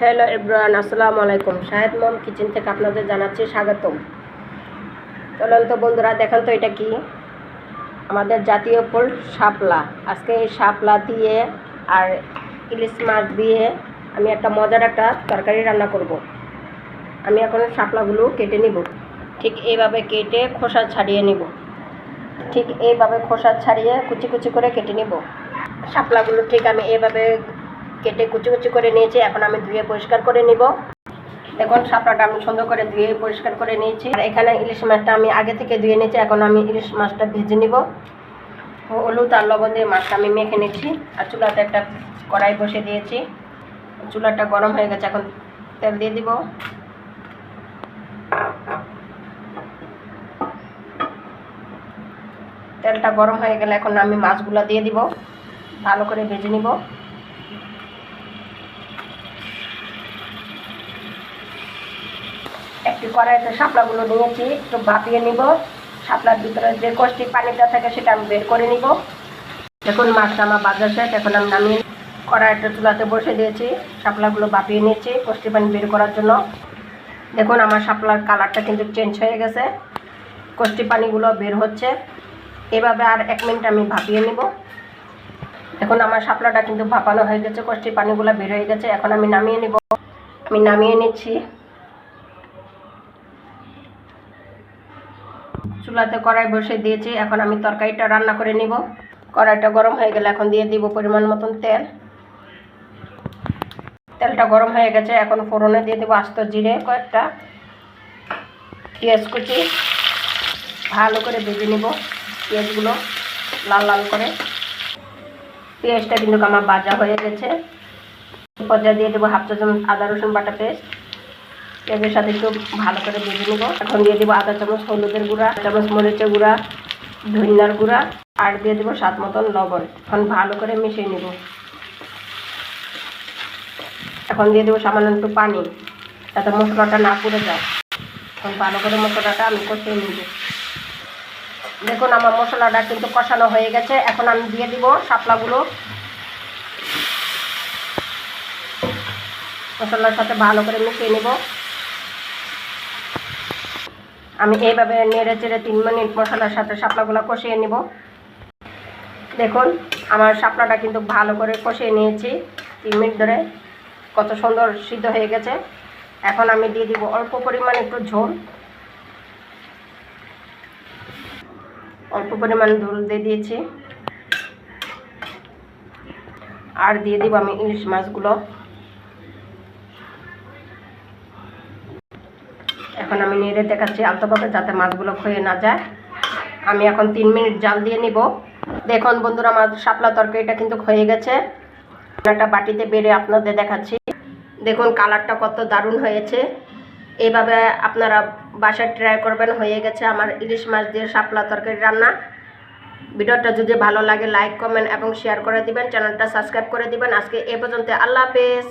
Hello everyone, আসসালামু আলাইকুম। শাহেদ মম kitchen থেকে আপনাদের জানাচ্ছি স্বাগতম। চলুন তো বন্ধুরা, দেখেন তো এটা কি? আমাদের জাতীয় ফুল শাপলা। আজকে এই শাপলা দিয়ে আর ইলিশ মাছ দিয়ে আমি একটা মজার একটা তরকারি রান্না করব। আমি এখন শাপলাগুলো কেটে নিব। ঠিক এইভাবে কেটে খোসা ছাড়িয়ে নিব। ঠিক এইভাবে খোসা ছাড়িয়ে কুচি কুচি করে কেটে নিব। শাপলাগুলো ঠিক আমি এইভাবে কেটে কুচি কুচি করে নিয়েছি, এখন আমি ধুয়ে পরিষ্কার করে নিব। দেখুন শাপলাটা আমি সুন্দর করে ধুয়ে পরিষ্কার করে নিয়েছি। আর এখানে ইলিশ মাছটা আমি আগে থেকে ধুয়ে নিয়েছি, এখন আমি ইলিশ মাছটা ভেজে নিব। হলুদ আর লবণ দিয়ে মাছটা আমি মেখে নিচ্ছি। আর চুলাতে একটা কড়াই বসে দিয়েছি। চুলাটা গরম হয়ে গেছে, এখন তেল দিয়ে দিব। তেলটা গরম হয়ে গেলে এখন আমি মাছগুলো দিয়ে দিব। ভালো করে ভেজে নিব। একটি কড়াইতে শাপলাগুলো নিয়েছি, একটু ভাপিয়ে নিব। শাপলার ভিতরে যে কষ্টি পানিটা থাকে সেটা আমি বের করে নিব। দেখুন মাছটা আমার বাজার শেষ, এখন আমি নামিয়ে কড়াইটা চুলাতে বসে দিয়েছি। শাপলাগুলো ভাপিয়ে নিয়েছি কষ্টি পানি বের করার জন্য। দেখুন আমার শাপলার কালারটা কিন্তু চেঞ্জ হয়ে গেছে। কষ্টি পানিগুলো বের হচ্ছে। এভাবে আর এক মিনিট আমি ভাপিয়ে নিব। এখন আমার শাপলাটা কিন্তু ভাপানো হয়ে গেছে কষ্টির পানিগুলো বের হয়ে গেছে। এখন আমি নামিয়ে নিব। আমি নামিয়ে নিচ্ছি। চুলাতে কড়াই বসে দিয়েছি। এখন আমি তরকারিটা রান্না করে নিব। কড়াইটা গরম হয়ে গেলে এখন দিয়ে দিব পরিমাণ মতন তেল। তেলটা গরম হয়ে গেছে, এখন ফোড়নে দিয়ে দেবো আস্ত জিরে কয়েকটা, পেঁয়াজ কুচি। ভালো করে ভেজে নিব পেঁয়াজগুলো লাল লাল করে। পেঁয়াজটা কিন্তু আমার বাজা হয়ে গেছে। পর্যায়ে দিয়ে দেবো হাফ চা চামচ আদা রসুন বাটা পেস্ট। পেঁয়াজের সাথে একটু ভালো করে ভেজে নেব। এখন দিয়ে দেবো আধা চামচ, হলুদের গুঁড়া চামচ, মরিচের গুঁড়া, ধনিয়ার গুঁড়া, আর দিয়ে দেবো স্বাদ মতন লবণ। এখন ভালো করে মিশিয়ে নেব। এখন দিয়ে দেবো সামান্য একটু পানি, যাতে মশলাটা না পুড়ে যায়। এখন ভালো করে মশলাটা আমি কষিয়ে নেব। দেখুন, আমার মশলাটা কিন্তু কষানো হয়ে গেছে। এখন আমি দিয়ে দিব শাপলাগুলো। মশলার সাথে ভালো করে মিশিয়ে নেব। আমি এইভাবে নেড়ে চেড়ে তিন মিনিট মশলার সাথে শাপলাগুলো কষিয়ে নেব। দেখুন, আমার শাপলাটা কিন্তু ভালো করে কষিয়ে নিয়েছি তিন মিনিট ধরে। কত সুন্দর সিদ্ধ হয়ে গেছে। এখন আমি দিয়ে দিব অল্প পরিমাণ একটু ঝোল। অল্প পরিমাণ ঝোল দিয়ে দিয়েছি। আর দিয়ে দিব আমি ইলিশ মাছগুলো। এখন আমি নেড়ে দেখাচ্ছি আলতোভাবে যাতে মাছগুলো ক্ষয়ে না যায়। আমি এখন তিন মিনিট জাল দিয়ে নিব। দেখুন বন্ধুরা আমার শাপলা তরকারিটা কিন্তু হয়ে গেছে। একটা বাটিতে বেড়ে আপনাদের দেখাচ্ছি। দেখুন কালারটা কত দারুণ হয়েছে। এইভাবে আপনারা বাসায় ট্রাই করবেন, হয়ে গেছে আমার ইলিশ মাছ দিয়ে শাপলা তরকারি রান্না। ভিডিওটা যদি ভালো লাগে, লাইক, কমেন্ট এবং শেয়ার করে দিবেন। চ্যানেলটা সাবস্ক্রাইব করে দিবেন। আজকে এ পর্যন্ত, আল্লাহ হাফেজ।